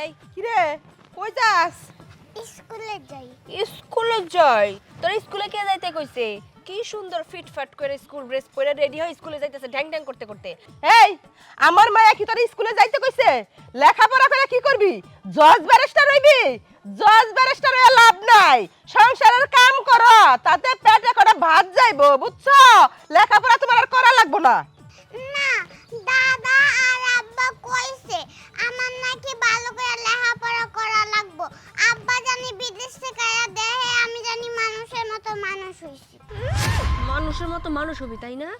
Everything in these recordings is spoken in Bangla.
এই কিরে? কই যাস? স্কুলে যাই। স্কুলে যাই? তোর স্কুলে কে যাইতে কইছে? কি সুন্দর ফিটফাট করে স্কুল ড্রেস পরে রেডি হয়ে স্কুলে যাইতেছে ঢ্যাং ঢ্যাং করতে করতে। এই আমার মায়া কি তোর স্কুলে যাইতে কইছে? লেখাপড়া করে কি করবি? জজ ব্যারিস্টার হইবি? জজ ব্যারিস্টার হয়ে লাভ নাই। সংসারের কাম কর তাতে পেটে করে ভাত যাইবো বুঝছ? লেখাপড়া তোমার আর করা লাগবো না। না দাদা আর আব্বা কইছে আমার নাকি ভালো করে লেখাপড়া করা লাগবো। আব্বা জানি বিদেশ থেকে আয়া দেহে আমি জানি মানুষের মতো মানুষ হইছি। মানুষের মতো মানুষ হবি তাই না?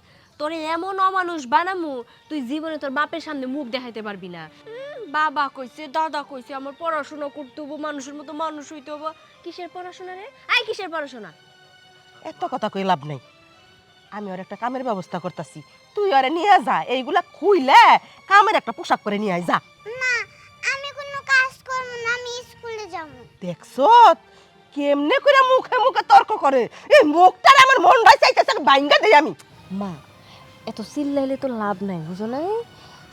তোরে এমন অমানুষ বানামু তুই জীবনে তোর বাপের সামনে মুখ দেখাইতে পারবি না। বাবা কইছে দাদা কইছে আমার পড়াশোনা করতে হব মানুষের মতো মানুষ হইতে হব। কিসের পড়াশোনা রে? আই কিসের পড়াশোনা? এত কথা কই লাভ নাই। আমি ওর একটা কামের ব্যবস্থা করতেছি। তুই ওরে নিয়ে যা এইগুলা খুইলে কামের একটা পোশাক করে নিয়ে আয় যা। না আমি কোনো কাজ করব না আমি স্কুলে যাব। দেখছ কেমনে করে মুখে মুখে তর্ক করে? এই মুখটার আমার মন ভাই চাইতেছে বাইঙ্গা দেই আমি। মা এত চিল্লাইলে তো লাভ নাই বুঝো না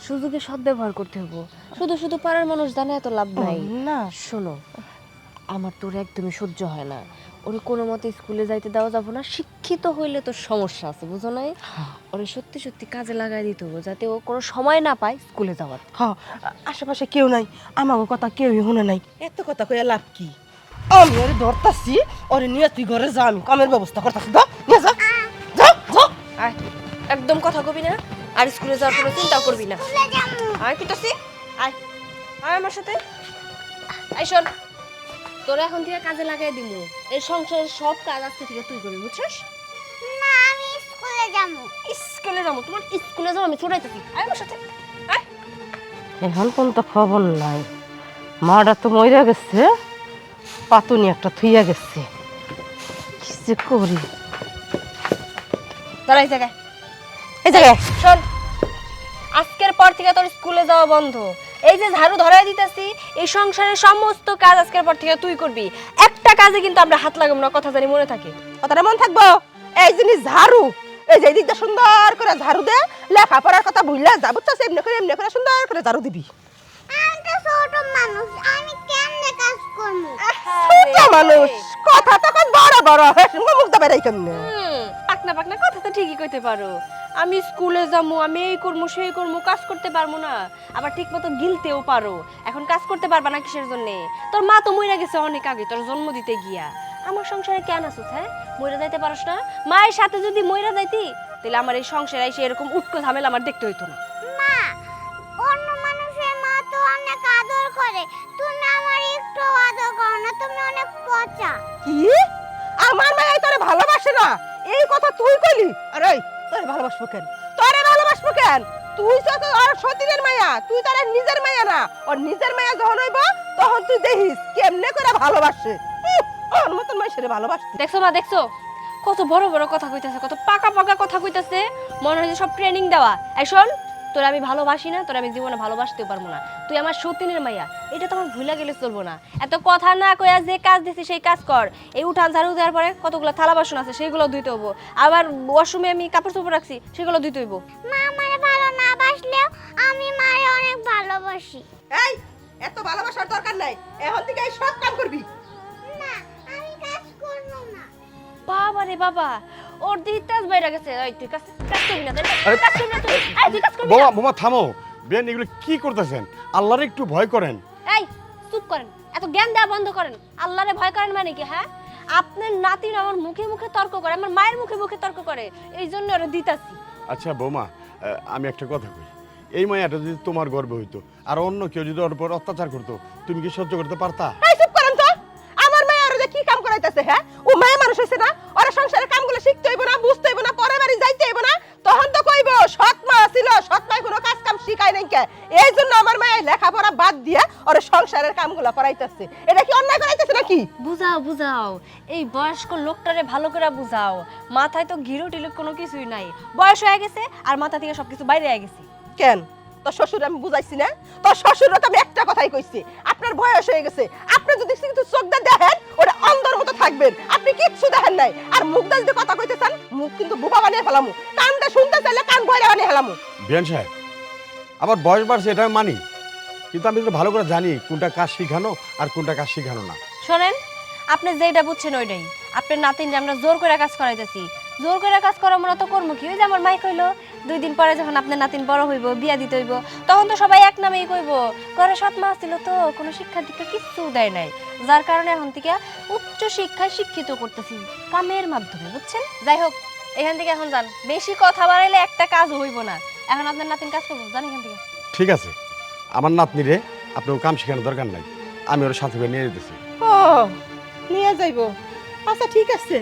সুযোগে সদ্ব্যবহার করতে হব শুধু শুধু পাড়ার মানুষ জানে এত লাভ নাই। না। শোনো আমার তোর একদমই সহ্য হয় না। ওরে কোনো মতে স্কুলে যাইতে দেওয়া যাব না শিক্ষিত হইলে তোর সমস্যা আছে বুঝো নাই? ওরে সত্যি সত্যি কাজে লাগাই দিতে হব যাতে ও কোনো সময় না পায় স্কুলে যাওয়ার। হ্যাঁ আশেপাশে কেউ নাই আমাকে কথা কেউই শুনে নাই। এত কথা কয়ে লাভ কি? আমি ওরে ধরতাছি ওরে নিয়ে তুই ঘরে যা আমি কামের ব্যবস্থা করতাছি আয় একদম কথা কবি না আর স্কুলে যাওয়ার কোনো চিন্তা করবি না। আয় কি তোসি আয় আয় আমার সাথে। আয় শোন তোরা এখন থেকে কাজে লাগাই দিমু। এই সংসারের সব কাজ আজকে থেকে তুই করবি বুঝছিস? না আমি স্কুলে যাব। স্কুলে যাব তোমার স্কুলে যাব আমি ছোটাইতেছি আয় আমার সাথে আয়। এখন কোন তো খবর নাই। মাটা তো মইরা গেছে পাতুনি একটা থুইয়া গেছে। কি যে করি? দাঁড়াই জায়গায়। এই জায়গায় শোন আজকের পর থেকে তোর স্কুলে যাওয়া বন্ধ। এই যে ঝাড়ু ধরাই দিতেছি এই সংসারের সমস্ত কাজ আজকের পর থেকে তুই করবি। একটা কাজে কিন্তু আমরা হাত লাগাবো না কথা জানি মনে থাকে। কথাটা মন থাকব? এই জিনিস ঝাড়ু এই যে এদিকটা সুন্দর করে ঝাড়ু দে লেখাপড়ার কথা ভুললে যা বুঝছ এমনি করে এমনি করে সুন্দর করে ঝাড়ু দিবি। ছোট মানুষ আমি কেমনে কাজ করব? ছোট মানুষ কথা তখন বড় বড় মুখ দাবে রাই কেমনে? পাকনা পাকনা কথা তো ঠিকই কইতে পারো। আমি স্কুলে যাব আমি এই করব সেই করব কাজ করতে পারব না। আবার ঠিক মতো গিলতেও পারো। এখন কাজ করতে পারবা না কিসের জন্য? তোর মা তো মইরা গেছে অনেক আগে তোর জন্ম দিতে গিয়া। আমার সংসারে কেন আছিস হ্যাঁ? মইরা যাইতে পারস না? মায়ের সাথে যদি মইরা যাইতি তাহলে আমার এই সংসারে এসে এরকম উটকো ঝামেলা আমার দেখতে হইতো না। মা অন্য মানুষের মা তো অনেক আদর করে। তুমি আমার একটু আদর করো না তুমি অনেক পচা। কি? আমার মায়া তোরে ভালোবাসে না। এই কথা তুই কইলি? আরে তোরে ভালোবাসবো কেন? তোরে ভালোবাসবো কেন? তুই তো আর সতীনের মায়া, তুই তার নিজের মায়া না। ওর নিজের মায়া যখন হইব, তখন তুই দেখিস কেমনে করে ভালোবাসে। ওর মতন মাইসেরে ভালোবাসতে। দেখছ মা, দেখছ? কত বড় বড় কথা কইতাছে, কত পাকা পাকা কথা কইতাছে। মনে হয় সব ট্রেনিং দেওয়া। এই শোন তোর আমি ভালোবাসি না তোর আমি জীবনে ভালোবাসতেও পারব না। তুই আমার সতীনের মাইয়া। এটা তো আমার ভুলে গেলে চলবো না। এত কথা না কইয়া যে কাজ দিছি সেই কাজ কর। এই উঠান ঝাড়ু দেওয়ার পরে কতগুলো থালা বাসন আছে সেগুলো ধুইতে হব আবার ওয়াশরুমে আমি কাপড় চোপড় রাখছি সেগুলো ধুইতে হইব। মা আমারে ভালো না বাসলেও আমি মারে অনেক ভালোবাসি। এই এত ভালোবাসার দরকার নাই। এখন থেকে এই সব কাম করবি। না আমি কাজ করব না। বাবা রে বাবা ওর দিকে তেজ বাইরে গেছে। এই তুই কাজ কাজ করবি না না? কাজ করবি না তুই। এই তুই কাজ করবি না। বোমা বোমা থামো। বেন এগুলো কি করতেছেন? আল্লাহর একটু ভয় করেন। এই চুপ করেন। এত জ্ঞান দেওয়া বন্ধ করেন। আল্লাহরে ভয় করেন মানে কি হ্যাঁ? আপনার নাতির আমার মুখে মুখে তর্ক করে আমার মায়ের মুখে মুখে তর্ক করে। এই জন্য ওরা দিতাছি। আচ্ছা বৌমা আহ, আমি একটা কথা কই। এই মায়াটা যদি তোমার গর্বে হইতো আর অন্য কেউ যদি ওর উপর অত্যাচার করতো তুমি কি সহ্য করতে পারতা? এই চুপ করেন তো। আমার মায়া আর কি কাম করাইতেছে হ্যাঁ? ও মায়া মানুষ হইছে না ওরা সংসারের কামগুলো শিখতে হইব না বুঝতে হইব না পরের বাড়ি যাইতে হইব না তখন তো কইব সৎ মা ছিল সৎ মায় কোনো কাজ কাম শিখাই নাই কে। এই জন্য আমার মায়া লেখাপড়া বাদ দিয়ে ওরা সংসারের কামগুলো করাইতেছে। এটা কি অন্যায় করাইতেছে নাকি? বুঝাও বুঝাও। এই বয়স্ক লোকটারে ভালো করে বুঝাও। মাথায় তো ঘিরো টিলুক কোনো কিছুই নাই। বয়স হয়ে গেছে আর মাথা থেকে সবকিছু বাইরে হয়ে গেছে। কেন? তোর শ্বশুর আমি বুঝাইছি না? তোর শ্বশুর তো আমি একটা কথাই কইছি। আপনার বয়স হয়ে গেছে। আপনি যদি কিন্তু চোখ দিয়ে দেখেন ওটা অন্ধর মতো থাকবেন। আপনি কিচ্ছু দেখেন নাই। আর মুখ দিয়ে যদি কথা কইতে চান মুখ কিন্তু বুবা বানিয়ে ফেলামু। কান দিয়ে শুনতে চাইলে কান বয়রা বানিয়ে ফেলামু। বিয়ান সাহেব আবার বয়স বাড়ছে এটা আমি মানি। কিন্তু আমি তো ভালো করে জানি কোনটা কাজ শিখানো আর কোনটা কাজ শিখানো না। শোনেন আপনি যেটা বুঝছেন ওইটাই। আপনার নাতিন যে আমরা জোর করে কাজ করাইতেছি। জোর করে কাজ করা মনে তো কর্ম কি? ওই যে আমার মাই কইলো দুই দিন পরে যখন আপনার নাতিন বড় হইব বিয়া দিতে হইব তখন তো সবাই এক নামেই কইব ঘরে সৎ মা ছিল তো কোনো শিক্ষা দীক্ষা কিচ্ছু দেয় নাই। যার কারণে এখন থেকে উচ্চ শিক্ষায় শিক্ষিত করতেছি কামের মাধ্যমে বুঝছেন? যাই হোক এখান থেকে এখন যান। বেশি কথা বাড়াইলে একটা কাজ হইব না। এখন আপনার নাতিন কাজ করব জান এখান থেকে। ঠিক আছে। আমার নাতনি রে আপনার কাম শেখানোর দরকার নাই। আমি ওর সাথে করে নিয়ে যেতেছি ও নিয়ে যাইব। আচ্ছা ঠিক আছে।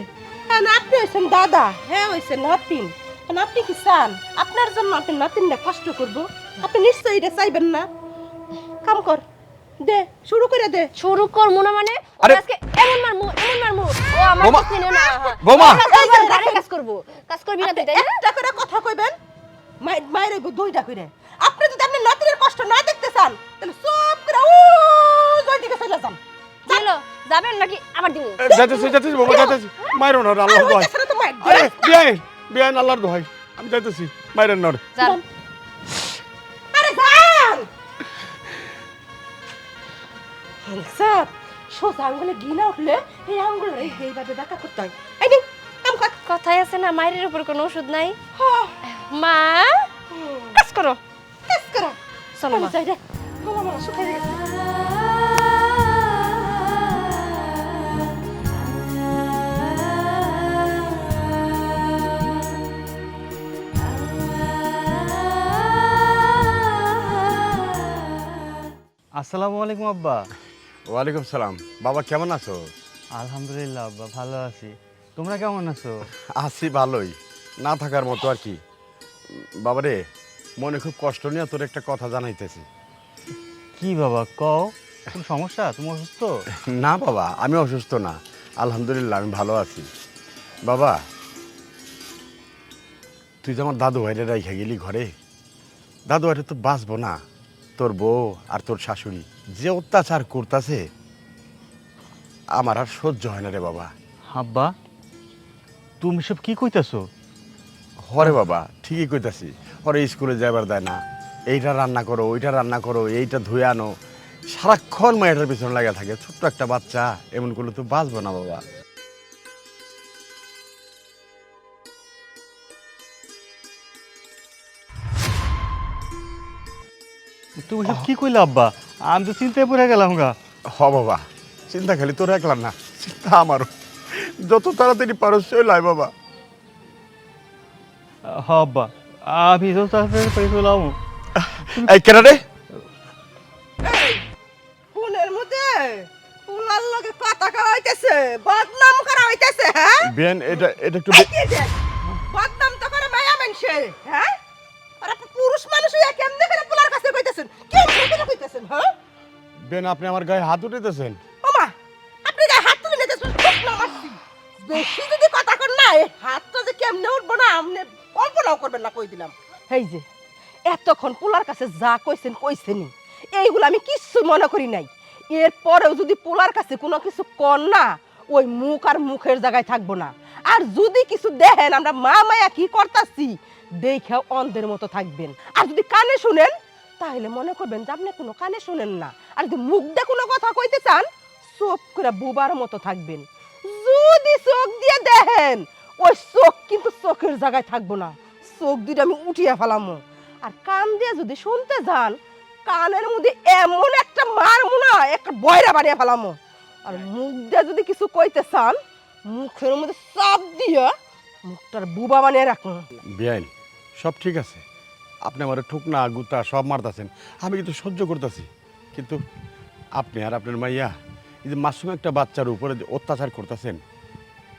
এখন আপনি হয়েছেন দাদা। হ্যাঁ হয়েছেন নাতিন। এখন আপনি কি চান? আপনার জন্য আপনি নাতিনটা কষ্ট করব। আপনি নিশ্চয়ই এটা চাইবেন না। কাম কর। দে শুরু করে দে। শুরু করব না মানে? আরে- আজকে এমন মারমু এমন মারমু। ও আমার বৌমা! না। বৌমা! আমার কাজ করব, কাজ করবি। না তুই একটা করে কথা কইবেন মাই মায়ের হইব দুইটা করে আপনি যদি আপনি নাতিনের কষ্ট না দেখতে চান তাহলে সব করে যাবেন নাকি আবার দিব এ, যাইতেছি যাইতেছি বাবা যাইতেছি। মায়ের না আর আল্লাহর দোহাই না আরে বিয়ান বিয়ান আল্লাহর দোহাই। আমি যাইতেছি মায়ের নড়। আরে যান স্যার সোজা আঙ্গুলে গিনা উঠলে এই আঙ্গুল এইভাবে দেখা করতে হয়। এই কাম কথাই আছে না মায়ের উপর কোনো ওষুধ নাই। মা কাজ করো। কাজ করো। চলো মা। যাই রে। মামা শুকাই গেছে আসসালামু আলাইকুম আব্বা। ওয়ালাইকুম সালাম। বাবা কেমন আছো? আলহামদুলিল্লাহ আব্বা ভালো আছি। তোমরা কেমন আছো? আছি ভালোই। না থাকার মতো আর কি। বাবা রে মনে খুব কষ্ট নিয়ে তোর একটা কথা জানাইতেছি। কি বাবা কও? কোন সমস্যা? তুমি অসুস্থ? না বাবা আমি অসুস্থ না। আলহামদুলিল্লাহ আমি ভালো আছি। বাবা তুই যে আমার দাদু ভাইরে রাইখা গেলি ঘরে দাদু ভাইরে তো বাঁচবো না। তোর বউ আর তোর শাশুড়ি যে অত্যাচার করতেছে আমার আর সহ্য হয় না রে বাবা। হাব্বা তুমি সব কি কইতাছো? হরে বাবা ঠিকই কইতাছি। হরে স্কুলে যাবার দেয় না। এইটা রান্না করো ওইটা রান্না করো এইটা ধুয়ে আনো। সারাক্ষণ মায়ের পিছনে লাগা থাকে। ছোট্ট একটা বাচ্চা এমন করলে তো বাঁচবো না বাবা। তুমি সব কি কইলা আব্বা? আমি তো চিন্তায় পড়ে গেলাম গা। হ বাবা। চিন্তা খালি তোর একলাম না চিন্তা আমারও। যত তাড়াতাড়ি পারো চলে আয় বাবা। হ আব্বা। আমি তো তাড়াতাড়ি পাই চলাম এই কেনা রে? ফোনের মধ্যে? ফুলার লগে কথা কওয়া হইতেছে বদনাম করা হইতেছে হ্যাঁ? বেন এটা এটা একটু বদনাম তো করে মায়া মানুষে হ্যাঁ? আর পুরুষ মানুষ হইয়া কেমনে করে পোলার কাছে কইতেছেন কেমনে করে কইতেছেন হ্যাঁ? বেন আপনি আমার গায়ে হাত উঠেতেছেন। ওমা আপনি গায়ে হাত তুলে নিতেছেন বেশি যদি কথা কর না এই হাতটা যে কেমনে উঠবো না আপনি কল্পনাও করবেন না কই দিলাম। এই যে এতক্ষণ পোলার কাছে যা কইছেন কইছেনই। এইগুলো আমি কিচ্ছু মনে করি নাই। এরপরেও যদি পোলার কাছে কোনো কিছু কর না ওই মুখ আর মুখের জায়গায় থাকব না। আর যদি কিছু দেখেন আমরা মা মায়া কি করতাছি দেখেও অন্ধের মতো থাকবেন। আর যদি কানে শুনেন তাহলে মনে করবেন যে আপনি কোনো কানে শোনেন না। আর যদি মুখ দিয়ে কোনো কথা কইতে চান, চোখ করে বুবার মতো থাকবেন। যদি চোখ দিয়ে দেখেন, ওই চোখ কিন্তু চোখের জায়গায় থাকব না। চোখ দুটো আমি উঠিয়ে ফেলামো। আর কান দিয়ে যদি শুনতে যান, কানের মধ্যে এমন একটা মারমু না, একটা বয়রা বাড়িয়ে ফেলামো। আর মুখ দিয়ে যদি কিছু কইতে চান, মুখের মধ্যে চাপ দিয়ে মুখটার বুবা বানিয়ে রাখুন। বেআইন, সব ঠিক আছে। আপনি আমার ঠুকনা গুতা সব মারতেছেন। আমি কিন্তু সহ্য করতেছি। কিন্তু আপনি আর আপনার মাইয়া এই যে মাসুম একটা বাচ্চার উপরে যে অত্যাচার করতেছেন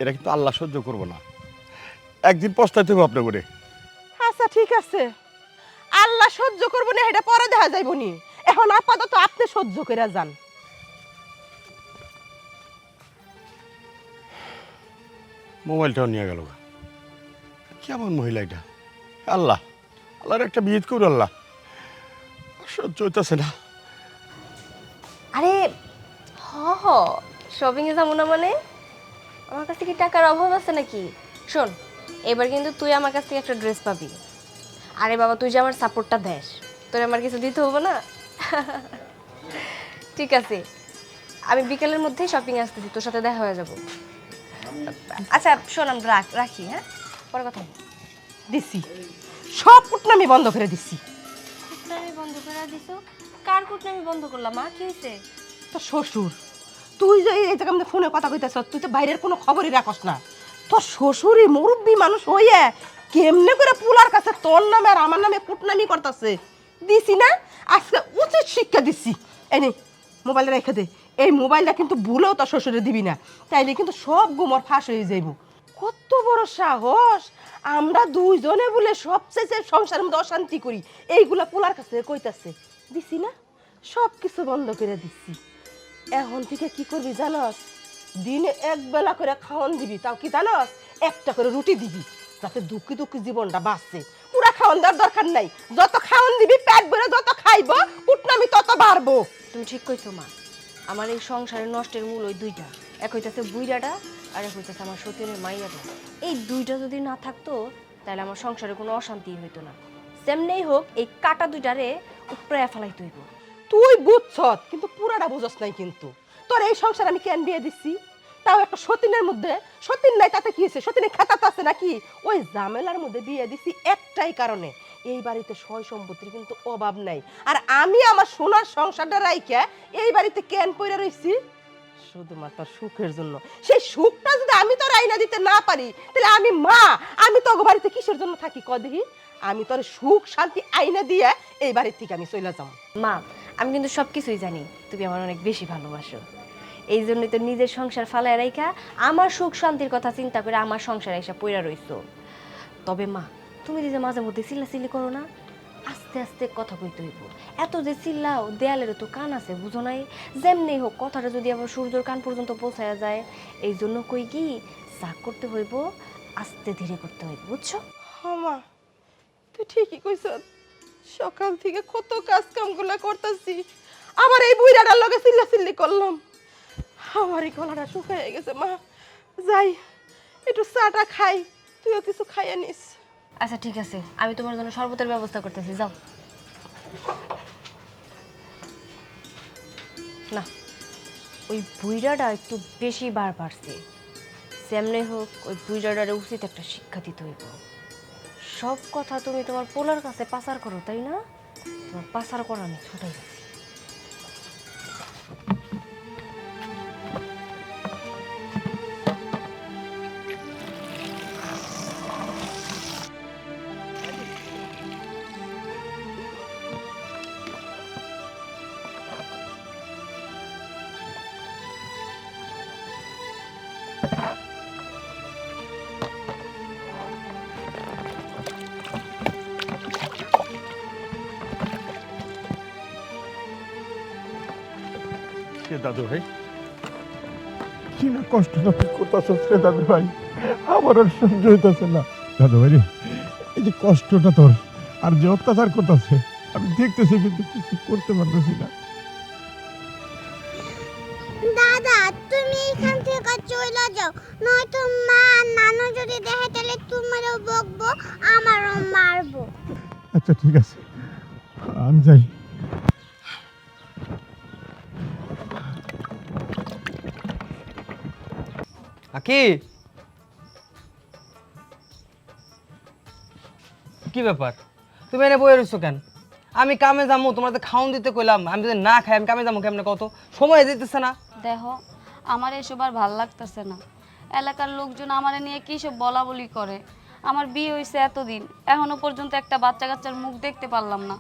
এটা কিন্তু আল্লাহ সহ্য করব না। একদিন পস্তাইতে হবে আপনার করে আচ্ছা ঠিক আছে। আল্লাহ সহ্য করব না এটা পরে দেখা যাইব নি। এখন আপাতত আপনি সহ্য করে যান। মোবাইলটাও নিয়ে গেল কেমন মহিলা এটা? আল্লাহ। আল্লাহর একটা বিয়ে করু আল্লাহ। সহ্য হইতাছে না। আরে, হ হ। শপিং এ যাব না মানে? আমার কাছে কি টাকার অভাব আছে নাকি? শোন, এবার কিন্তু তুই আমার কাছ থেকে একটা ড্রেস পাবি। আরে বাবা, তুই যে আমার সাপোর্টটা দেস, তোর আমার কিছু দিতে হবে না? ঠিক আছে, আমি বিকেলের মধ্যেই শপিং আসতেছি, তোর সাথে দেখা হয়ে যাব। আচ্ছা শোন আমরা রাখ- হ্যাঁ? পরে কথা দিছি। সব কুটনামি বন্ধ করে দিছি। কুটনামি বন্ধ করে দিছো? কার কুটনামি বন্ধ করলাম মা কি হয়েছে তোর শ্বশুর তুই যে এই জায়গা ফোনে কথা কইতেছ তুই তো বাইরের কোনো খবরই রাখস না। তোর শ্বশুরই মুরব্বী মানুষ হইয়া কেমনে করে পুলার কাছে তোর নামে আর আমার নামে কুটনামি করতেছে? দিছি না? আজকে উচিত শিক্ষা দিছি। এই নে মোবাইলটা রেখে দে। এই মোবাইলটা কিন্তু ভুলেও তোর শ্বশুরে দিবি না। তাইলে কিন্তু সব গুমর ফাঁস হয়ে যাইব। কত বড় সাহস। আমরা দুইজনে বলে সবচেয়ে সংসারের মধ্যে অশান্তি করি। এইগুলা পোলার কাছে কইতাছে, দিছি না সব কিছু বন্ধ করে দিছি। এখন থেকে কি করবি জানস? দিনে এক বেলা করে খাওয়ান দিবি, তাও কি জানস? একটা করে রুটি দিবি, যাতে দুঃখী দুঃখী জীবনটা বাঁচছে পুরা খাওয়ান দেওয়ার দরকার নাই। যত খাওয়ান দিবি, পেট ভরে যত খাইব কুটনামি তত বাড়বো। তুমি ঠিক কইছো, মা। আমার এই সংসারের নষ্টের মূল ওই দুইটা। এক হইতাছে বুইরাটা আর হইতাছে আমার সতীনের মাইয়াটা এই দুইটা যদি না থাকতো, তাহলে আমার সংসারে কোনো অশান্তি হইতো না। সেমনেই হোক, এই কাটা দুইটারে উপরে ফেলাইতে হইব। তুই বুঝছত কিন্তু পুরাটা বুঝস নাই কিন্তু। তোর এই সংসার আমি কেন বিয়ে দিচ্ছি তাও একটা সতীনের মধ্যে, সতীন নাই, তাতে কি হয়েছে? সতীনের খাতাতে আছে নাকি? ওই ঝামেলার মধ্যে বিয়ে দিছি একটাই কারণে। এই বাড়িতে সয় সম্পত্তির কিন্তু অভাব নাই। আর আমি আমার সোনার সংসারটা রাইখা এই বাড়িতে কেন পইরা রইছি? শুধুমাত্র সুখের জন্য। সেই সুখটা যদি আমি তোর আইনা দিতে না পারি, তাহলে আমি মা, আমি তো বাড়িতে কিসের জন্য থাকি কদিহি আমি তোর সুখ, শান্তি আইনা দিয়ে এই বাড়ির থেকে আমি চলে যাব। মা, আমি কিন্তু সব কিছুই জানি, তুমি আমার অনেক বেশি ভালোবাসো। এই জন্যই তো নিজের সংসার ফালায় রাইখা, আমার সুখ, শান্তির কথা চিন্তা করে আমার সংসার এসে পইরা রইছো। তবে মা, তুমি যে মাঝে মধ্যে চিল্লাচিল্লি করো না। আস্তে আস্তে কথা কইতে হইব। এত যে চিল্লাও, দেয়ালেরও তো কান আছে, বুঝো নাই? যেমনি হোক, কথাটা যদি আবার সূর্যর কান পর্যন্ত পৌঁছায়া যায় এই জন্য কই কি, যা করতে হইব, আস্তে ধীরে করতে হইব, বুঝছ? আমা তুই ঠিকই কইছ। সকাল থেকে কত কাজ কামগুলো করতেছি। আবার এই বুইড়াটার লগে চিল্লা চিল্লি করলাম। আমার এই গলাটা শুকিয়ে গেছে মা। যাই, একটু চাটা খাই, তুইও কিছু খাইয়ে নিস। আচ্ছা ঠিক আছে। আমি তোমার জন্য শরবতের ব্যবস্থা করতেছি, যাও। না, ওই বুইড়াটা একটু বেশি বার পারছে সেমনে হোক, ওই বুইড়াটারে উচিত একটা শিক্ষা দিতে হইব। সব কথা তুমি তোমার পোলার কাছে পাচার করো, তাই না? তোমার পাচার করা আমি ছুটাই দাদু ভাই। কি না কষ্ট না করতেছ সে দাদু ভাই? আমার আর সহ্য হইতেছে না। দাদু ভাই এই যে কষ্টটা তোর আর যে অত্যাচার করতেছে আমি দেখতেছি কিন্তু কিছু করতে পারতেছি না। দাদা তুমি এখান থেকে চলে যাও নয়তো মা নানু যদি দেখে তাহলে তোমারও বকবো আমারও মারবো। আচ্ছা ঠিক আছে। আকি? কি ব্যাপার? তুমি এনে বয়ে রইছো কেন? আমি কামে যাব তোমার তো খাওন দিতে কইলাম। আমি যদি না খাই আমি কামে যাব কেমনে কত সময় দিতেছে না। দেহ আমার এসব আর ভালো লাগতেছে না। এলাকার লোকজন আমার নিয়ে কি সব বলা বলি করে? আমার বিয়ে হয়েছে এতদিন এখনও পর্যন্ত একটা বাচ্চা কাচ্চার মুখ দেখতে পারলাম না।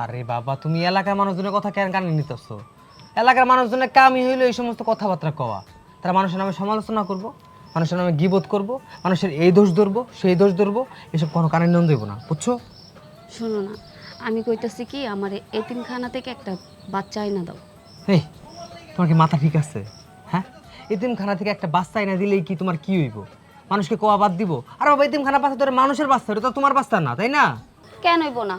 আরে বাবা তুমি এলাকার মানুষজনের কথা কেন কানে নিতেছো? এলাকার মানুষজনের কামই হইল এই সমস্ত কথাবার্তা কওয়া। তারা মানুষের নামে সমালোচনা করব মানুষের নামে গিবোধ করব মানুষের এই দোষ ধরবো সেই দোষ ধরবো এসব কোনো কানে নন দেবো না বুঝছ? শোনো না আমি কইতাছি কি আমার এতিমখানা থেকে একটা বাচ্চা আইনা দাও। এই তোমার কি মাথা ঠিক আছে? হ্যাঁ? এতিমখানা থেকে একটা বাচ্চা আইনা দিলেই কি তোমার কি হইব? মানুষকে কোয়া বাদ দিব? আর বাবা এতিমখানা বাচ্চা তোর মানুষের বাচ্চা তো তোমার বাচ্চা না তাই না? কেন হইব না?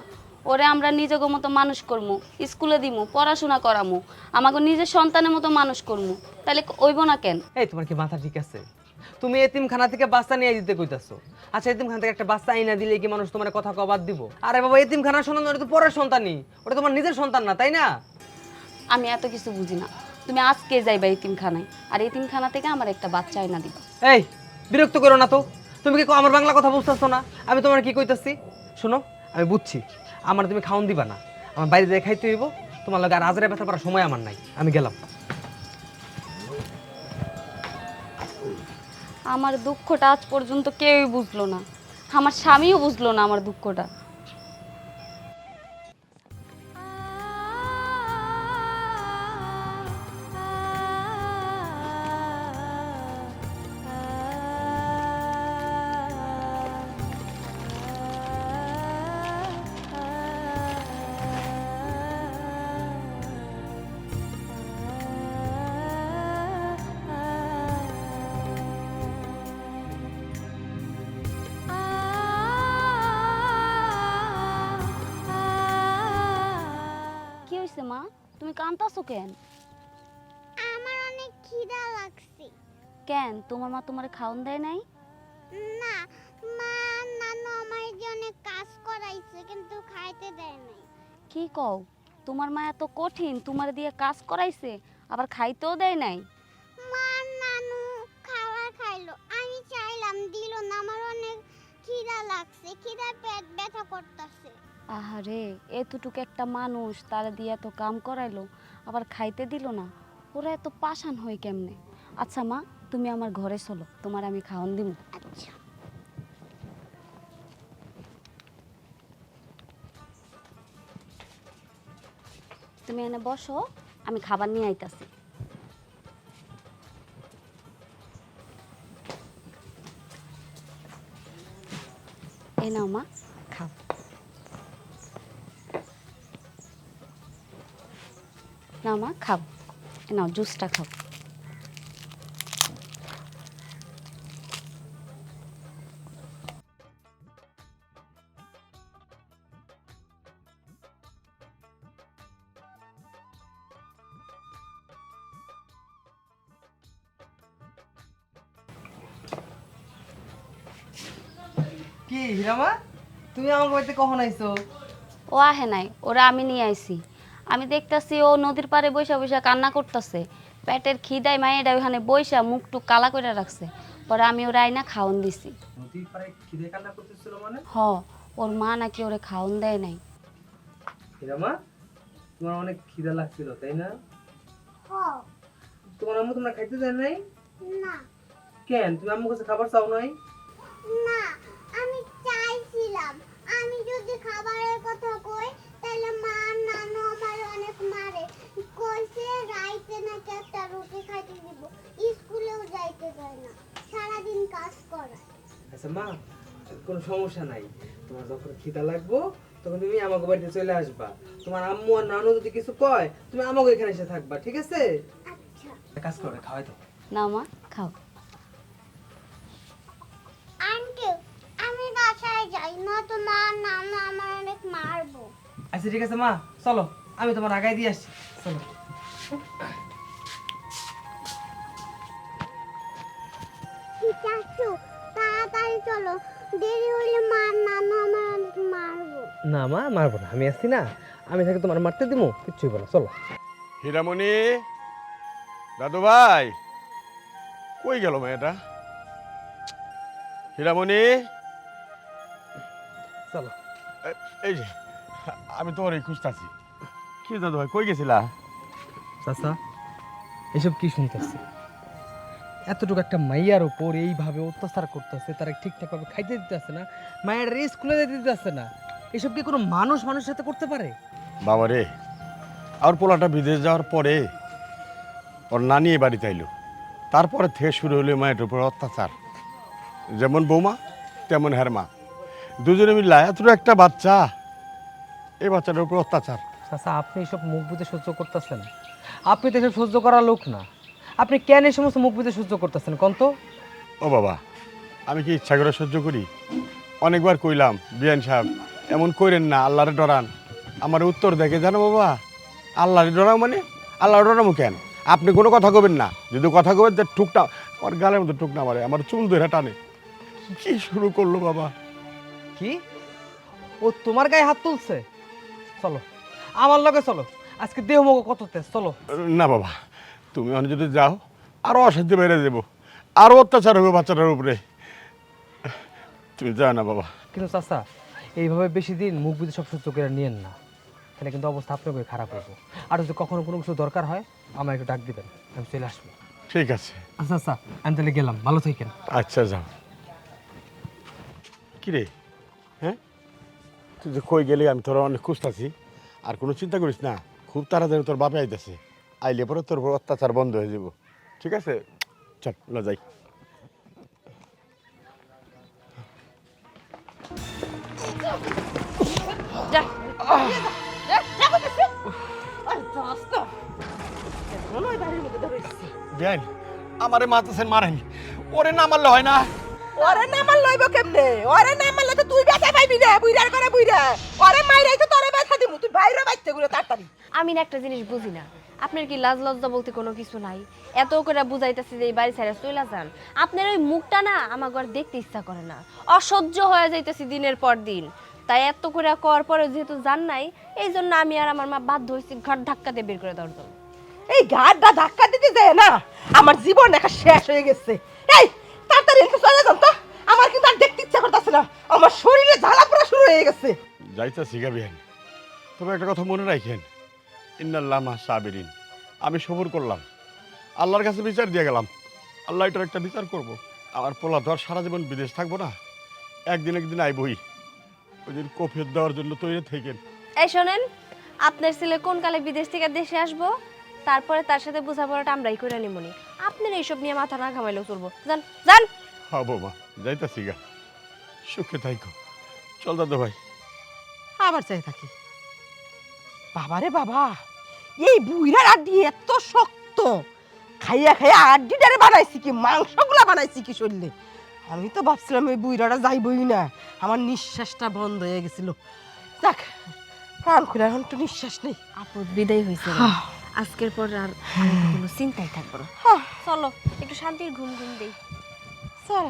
ওরে আমরা নিজেকে মতো মানুষ করমু স্কুলে দিমু পড়াশোনা করামু আমাকে নিজের সন্তানের মতো মানুষ করমু। তাহলে ওইব না কেন? এই তোমার কি মাথা ঠিক আছে? তুমি এতিমখানা থেকে বাচ্চা নিয়ে দিতে কইতাছো। আচ্ছা এতিমখানা থেকে একটা বাচ্চা আইনা দিলে কি মানুষ তোমার কথা কবাদ দিব? আরে বাবা এতিমখানা সন্তান ওটা তো পরের সন্তানই। ওটা তোমার নিজের সন্তান না তাই না? আমি এত কিছু বুঝি না। তুমি আজকে যাইবা এতিমখানায় আর এতিমখানা থেকে আমার একটা বাচ্চা আইনা দিবা। এই বিরক্ত করো না তো। তুমি কি আমার বাংলা কথা বুঝতেছো না? আমি তোমার কি কইতাছি? শোনো আমি বুঝছি। আমার তুমি খাওন দিবা না। আমার বাইরে দিয়ে খাইতে হইব, তোমার লগে আর আজরে ব্যথা করার সময় আমার নাই। আমি গেলাম। আমার দুঃখটা আজ পর্যন্ত কেউই বুঝলো না। আমার স্বামীও বুঝলো না আমার দুঃখটা। হয়েছে মা। তুমি কান্তাছো কেন? আমার অনেক খিদা লাগছে। কেন? তোমার মা তোমার খাওন দেয় নাই? না মা নানু আমার জন্য কাজ করাইছে কিন্তু খাইতে দেয় নাই। কি কও? তোমার মা এত কঠিন তোমার দিয়ে কাজ করাইছে আবার খাইতেও দেয় নাই? পেট ব্যথা করতেছে। আহারে এতটুকু একটা মানুষ তারা দিয়ে এত কাম করাইলো আবার খাইতে দিল না ওরা এত পাষাণ হয় কেমনে? আচ্ছা মা তুমি আমার ঘরে চলো তোমার আমি খাওন দিব আচ্ছা। তুমি এনে বসো আমি খাবার নিয়ে আইতাছি। এই নাও মা। খাও। নাও মা খাও। এ নাও জুসটা খাও। কি হিরামা? তুমি আমার বাড়িতে কখন আইছো? ও আহে নাই ওরা আমি নিয়ে আইছি। আমি দেখতাছি ও নদীর পাড়ে বৈশা বৈশা কান্না করতেছে। পেটের খিদায় মায়েরা ওখানে বৈশা মুখ টুক কালা করে রাখছে। পরে আমি ওরা আইনা খাওন দিছি। নদীর পাড়ে খিদে কান্না করতেছিল মানে? হ ওর মা নাকি ওরে খাওন দেয় নাই। হিরামা তোমার অনেক খিদা লাগছিল তাই না? হ। তোমার আম্মু তোমরা খাইতে দেয় নাই? না। কেন? তুমি আম্মুর কাছে খাবার চাও নাই? না। চাইছিলাম আমি যদি খাবারের কথা কই তাহলে মা নানু আমার অনেক মারে। কইছে রাইতে নাকি একটা রুটি খাইতে দিব। স্কুলেও যাইতে দেয় না। সারাদিন কাজ করে। আচ্ছা মা কোনো সমস্যা নাই। তোমার যখন খিদা লাগবো তখন তুমি আমাকে বাড়িতে চলে আসবা। তোমার আম্মু আর নানু যদি কিছু কয় তুমি আমাকে এখানে এসে থাকবা ঠিক আছে? আচ্ছা। কাজ করে খাওয়াই তো না মা খাও। আচ্ছা ঠিক আছে মা। চলো আমি তোমার আগায় দিয়ে আসছি। চলো। তাড়াতাড়ি চলো। দেরি হলে আমার মারবো। না মা মারবো না। আমি আসছি না। আমি তোমার মারতে দিবো কিচ্ছু হইব না চলো। হীরামণি দাদু ভাই কই গেল মেয়েটা হীরামণি? চলো। এই যে। আমি তোমার এই খুঁজতেছি। কি দাদু ভাই কই গেছিলা? চাচা এসব কি শুনতেছে? এতটুকু একটা মাইয়ার ওপর এইভাবে অত্যাচার করতেছে তারা ঠিকঠাক ভাবে খাইতে দিতেছে না মায়ের রে স্কুলে যেতে দিতে দিতেছে না। এসব কি কোনো মানুষ মানুষের সাথে করতে পারে? বাবা রে আর পোলাটা বিদেশ যাওয়ার পরে ওর নানি এ বাড়িতে আইলো। তারপরে থেকে শুরু হলো মায়ের উপর অত্যাচার। যেমন বৌমা তেমন হেরমা। দুজনে মিলে এত একটা বাচ্চা। এই বাচ্চাটার উপর অত্যাচার। চাচা আপনি এসব মুখ বুঝে সহ্য করতেছেন? আপনি তো এসব সহ্য করার লোক না। আপনি কেন এই সমস্ত মুখ বুঝে সহ্য করতেছেন কন্ত? ও বাবা আমি কি ইচ্ছা করে সহ্য করি? অনেকবার কইলাম বিয়ান সাহেব এমন করেন না আল্লাহরে ডরান। আমার উত্তর দেখে জানো বাবা আল্লাহরে ডরাও মানে? আল্লাহ ডরামো কেন? আপনি কোনো কথা কবেন না। যদি কথা কবেন যে টুকটা আমার গালের মধ্যে টুকনা মারে আমার চুল ধরে টানে। কি শুরু করল বাবা? কি? ও তোমার গায়ে হাত তুলছে? চলো। আমার লগে চলো। আজকে দেহ মগ কত তেজ চলো। না বাবা তুমি অনেক যদি যাও আরও অশান্তি বেড়ে দেবো আরও অত্যাচার হবে বাচ্চাটার উপরে। তুমি যাও না বাবা। কিন্তু চাচা এইভাবে বেশি দিন মুখ বুঝে সব সহ্য করে নিয়েন না। তাহলে কিন্তু অবস্থা আপনাকে খারাপ হইব। আর যদি কখনো কোনো কিছু দরকার হয় আমার একটু ডাক দিবেন আমি চলে আসব। ঠিক আছে। আচ্ছা আচ্ছা আমি তাহলে গেলাম। ভালো থাকেন। আচ্ছা যাও। কিরে? তুই যে কই গেলি আমি তোর অনেক খুঁজতাছি। আর কোনো চিন্তা করিস না খুব তাড়াতাড়ি তোর বাপে আইতেছে। আইলে পরে তোর উপর অত্যাচার বন্ধ হয়ে যাব। ঠিক আছে? চল ল যাই। আমারে মারতেছেন মারেন ওরে না মারলে হয় না। ওরে না মাল লইব কেমনে? ওরে না মারলে তুই ব্যথা পাইবি না বুইরার করে বুইরা ওরে মাইরাই তো তোরে ব্যথা দিমু তুই বাইরে বাইতে গুলো তাড়াতাড়ি। আমি না একটা জিনিস বুঝি না। আপনার কি লাজ লজ্জা বলতে কোনো কিছু নাই? এত করে বুঝাইতেছি যে এই বাড়ি ছেড়ে যান। আপনার ওই মুখটা না আমার ঘর দেখতে ইচ্ছা করে না। অসহ্য হয়ে যাইতেছি দিনের পর দিন। তাই এত করে করার পরে যেহেতু জান নাই এই জন্য আমি আর আমার মা বাধ্য হয়েছি ঘর ধাক্কা দিয়ে বের করে দেওয়ার জন্য। এই গাড়টা ধাক্কা দিতে যায় না। আমার জীবন একা শেষ হয়ে গেছে। এই তাড়াতাড়ি চলে যান তো। আমার কিন্তু আর দেখতে ইচ্ছা করতেছে না। আমার শরীরে জ্বালা পোড়া শুরু হয়ে গেছে। যাইতেছি গা বিহান তবে একটা কথা মনে রাখেন ইন্নাল্লামা সাবিরিন। আমি সবর করলাম। আল্লাহর কাছে বিচার দিয়ে গেলাম। আল্লাহ এটার একটা বিচার করব। আমার পোলা আর সারা জীবন বিদেশ থাকব না। একদিন একদিন আইবই। ওই দিন কফিয়ত দেওয়ার জন্য তৈরি থেকেন। এই শোনেন আপনার ছেলে কোন কালে বিদেশ থেকে দেশে আসব? তারপরে তার সাথে বোঝাপড়াটা আমরাই করে নিমনি। আপনার এইসব নিয়ে মাথা না ঘামাইলেও চলবো। যান যান! হব মা যাইতাছি গা। সুখে থাইকো। চল দাদা ভাই। আবার চাই থাকি। বাবারে বাবা এই বুইরার আড্ডি এত শক্ত। খাইয়া খাইয়া আড্ডিটারে বানাইছি কি মাংসগুলা বানাইছি কি শরীরে? আমি তো ভাবছিলাম এই বুইরাটা যাইবই না। আমার নিঃশ্বাসটা বন্ধ হয়ে গেছিল। যাক প্রাণ খুলে এখন তো নিঃশ্বাস নেই। আপদ বিদায় হয়েছে আজকের পর আর কোনো চিন্তাই থাকব না। চলো একটু শান্তির ঘুম ঘুম দেই। চল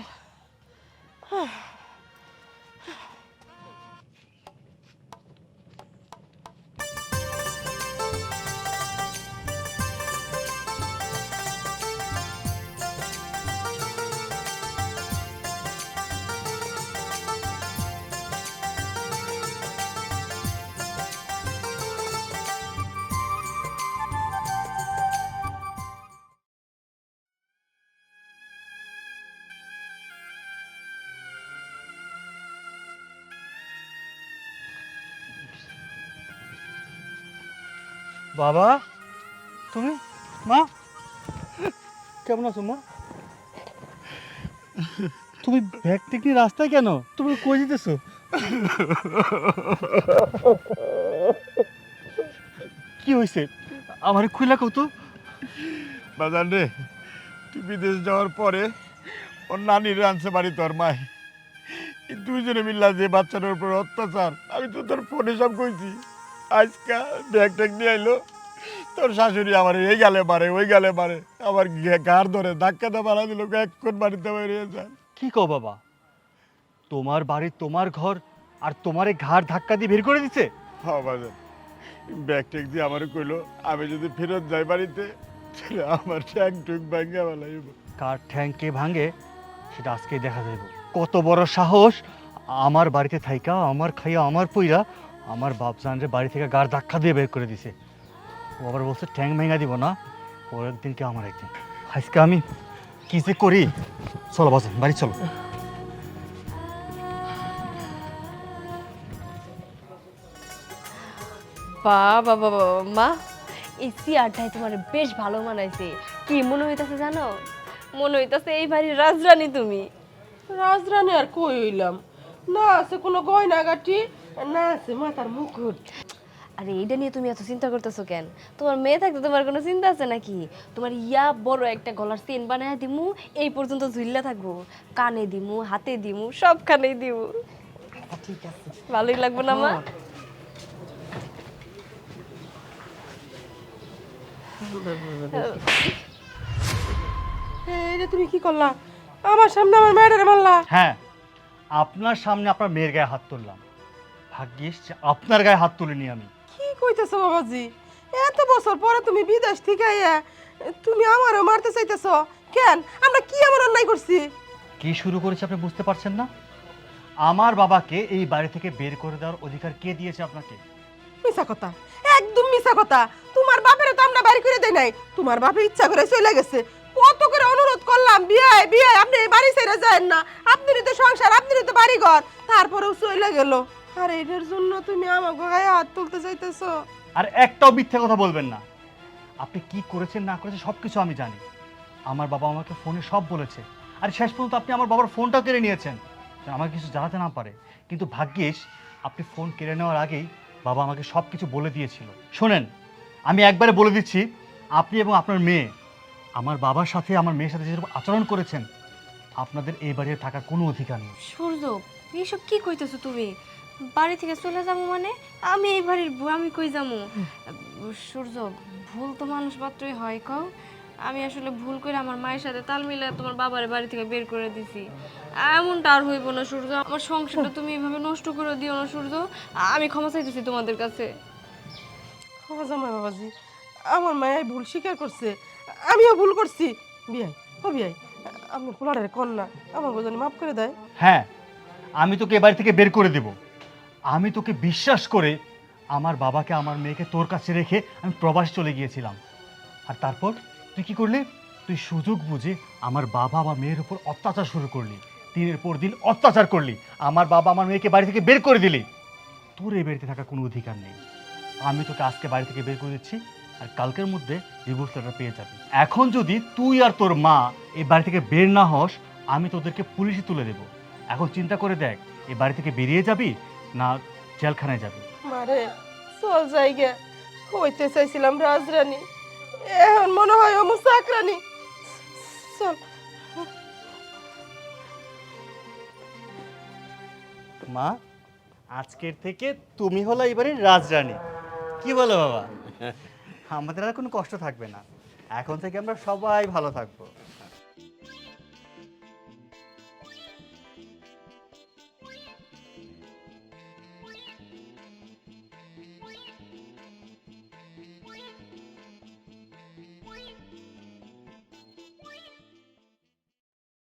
বাবা, তুমি? মা? কেমন আছো, মা? তুমি ব্যাগ থেকে রাস্তায় কেন? তুমি কই যেতেছো? কি হয়েছে আমার খুলে কত বাজান রে, তুই বিদেশ যাওয়ার পরে ওর নানির আনছে বাড়ি তোর মায়। দুইজনে মিল্লা যে বাচ্চাটার উপর অত্যাচার, আমি তো তোর ফোনে সব কইছি। আজকা ব্যাগ ট্যাগ নিয়ে আইলো। তোর শাশুড়ি আমার এই গালে মারে ওই গালে মারে। আমার গার ধরে ধাক্কা দা মারা দিল কোন বাড়িতে বেরিয়ে যান। কি কও বাবা? তোমার বাড়ি তোমার ঘর আর তোমার এই ঘাড় ধাক্কা দিয়ে বের করে দিছে? হ্যাঁ বাজান ব্যাগ ট্যাগ দিয়ে আমার কইলো আমি যদি ফেরত যাই বাড়িতে তাহলে আমার ট্যাং টুক ভাঙ্গা বেলাইব কার ঠ্যাং কে ভাঙে সেটা আজকেই দেখা যাইব। কত বড় সাহস আমার বাড়িতে থাইকা আমার খাইয়া আমার পইরা আমার বাপজানরে বাড়ি থেকে গার ধাক্কা দিয়ে বের করে দিছে। ও আবার বলছে ঠ্যাং ভেঙা দিব না ওর একদিন কে আমার একদিন। আজকে আমি কি যে করি? চলো বাজান বাড়ি চলো। বাবা বাবা মা এই চেয়ারটাই তোমার বেশ ভালো মানাইছে। কি মনে হইতাছে জানো? মনে হইতাছে এই বাড়ির রাজরানী তুমি। রাজরানী আর কই হইলাম? না আছে কোনো গয়নাগাটি না মাথার মুকুট আরে এইটা নিয়ে তুমি এত চিন্তা করতেছো কেন? তোমার মেয়ে থাকতে তোমার কোনো চিন্তা আছে নাকি? তোমার ইয়া বড় একটা গলার চেন বানায় দিমু এই পর্যন্ত ঝুল্লা থাকব। কানে দিমু হাতে দিমু সবখানেই দিমু। ঠিক আছে। ভালোই লাগবে না মা? এটা তুমি কি করলা? আমার সামনে আমার মেয়েটারে মারলা। হ্যাঁ আপনার সামনে আপনার মেয়ের গায়ে হাত তুললাম। ভাগ্যিস যে আপনার গায়ে হাত তুলে তুলিনি আমি। কি কইতেছো বাবাজি? এত বছর পরে তুমি বিদেশ থেকে আইয়া তুমি আমারও মারতে চাইতেছো। কেন? আমরা কি এমন অন্যায় করছি? কি শুরু করেছে আপনি বুঝতে পারছেন না? আমার বাবাকে এই বাড়ি থেকে বের করে দেওয়ার অধিকার কে দিয়েছে আপনাকে? মিছা কথা একদম মিছা কথা। তোমার বাপের তো আমরা বাড়ি করে দেই নাই। তোমার বাপে ইচ্ছা করে চলে গেছে। কত করে অনুরোধ করলাম বিয়ে বিয়ে আপনি এই বাড়ি ছেড়ে যায়েন না। আপনি তো সংসার আপনি তো বাড়ি ঘর তারপরেও চলে গেল। আর এটার জন্য তুমি আমাকে গায়ে হাত তুলতে চাইতেছো। আর একটাও মিথ্যে কথা বলবেন না। আপনি কি করেছেন না করেছেন সব কিছু আমি জানি। আমার বাবা আমাকে ফোনে সব বলেছে। আর শেষ পর্যন্ত আপনি আমার বাবার ফোনটাও কেড়ে নিয়েছেন। আমাকে কিছু জানাতে না পারে। কিন্তু ভাগ্যিস আপনি ফোন কেড়ে নেওয়ার আগেই বাবা আমাকে সব কিছু বলে দিয়েছিল। শোনেন আমি একবারে বলে দিচ্ছি আপনি এবং আপনার মেয়ে আমার বাবার সাথে আমার মেয়ের সাথে যেরকম আচরণ করেছেন আপনাদের এই বাড়িতে থাকার কোনো অধিকার নেই। সূর্য এইসব কি কইতেছো তুমি? বাড়ি থেকে চলে যাব মানে? আমি এই বাড়ির বউ আমি কই যাব? সূর্য ভুল তো মানুষ মাত্রই হয় কও। আমি আসলে ভুল করে আমার মায়ের সাথে তাল মিলে তোমার বাবার বাড়ি থেকে বের করে দিছি। এমনটা আর হইব না সূর্য। আমার সংসারটা তুমি এভাবে নষ্ট করে দিও না সূর্য। আমি ক্ষমা চাইতেছি তোমাদের কাছে। ক্ষমা জামাই বাবাজি। আমার মায়াই ভুল স্বীকার করছে। আমিও ভুল করছি। বিয়াই ও বিয়াই আপনি পোলারের কন্যা আমার বোঝানি মাফ করে দেয়। হ্যাঁ আমি তোকে এ বাড়ি থেকে বের করে দেব। আমি তোকে বিশ্বাস করে আমার বাবাকে, আমার মেয়েকে তোর কাছে রেখে আমি প্রবাস চলে গিয়েছিলাম। আর তারপর তুই কি করলি? তুই সুযোগ বুঝে আমার বাবা আমার মেয়ের উপর অত্যাচার শুরু করলি। দিনের পর দিন অত্যাচার করলি। আমার বাবা, আমার মেয়েকে বাড়ি থেকে বের করে দিলি। তোর এই বাড়িতে থাকার কোনো অধিকার নেই। আমি তোকে আজকে বাড়ি থেকে বের করে দিচ্ছি আর কালকের মধ্যে ডিভোর্স লেটার পেয়ে যাবি। এখন যদি তুই আর তোর মা এই বাড়ি থেকে বের না হস, আমি তোদেরকে পুলিশে তুলে দেব। এখন চিন্তা করে দেখ এ বাড়ি থেকে বেরিয়ে যাবি না জেলখানায় যাবি। মারে চল জায়গা হইতে চাইছিলাম রাজরানী। এখন মনে হয় ও চাকরানী। চল। মা আজকের থেকে তুমি হলো এবারের রাজরানী। কি বলো বাবা? আমাদের আর কোনো কষ্ট থাকবে না। এখন থেকে আমরা সবাই ভালো থাকব।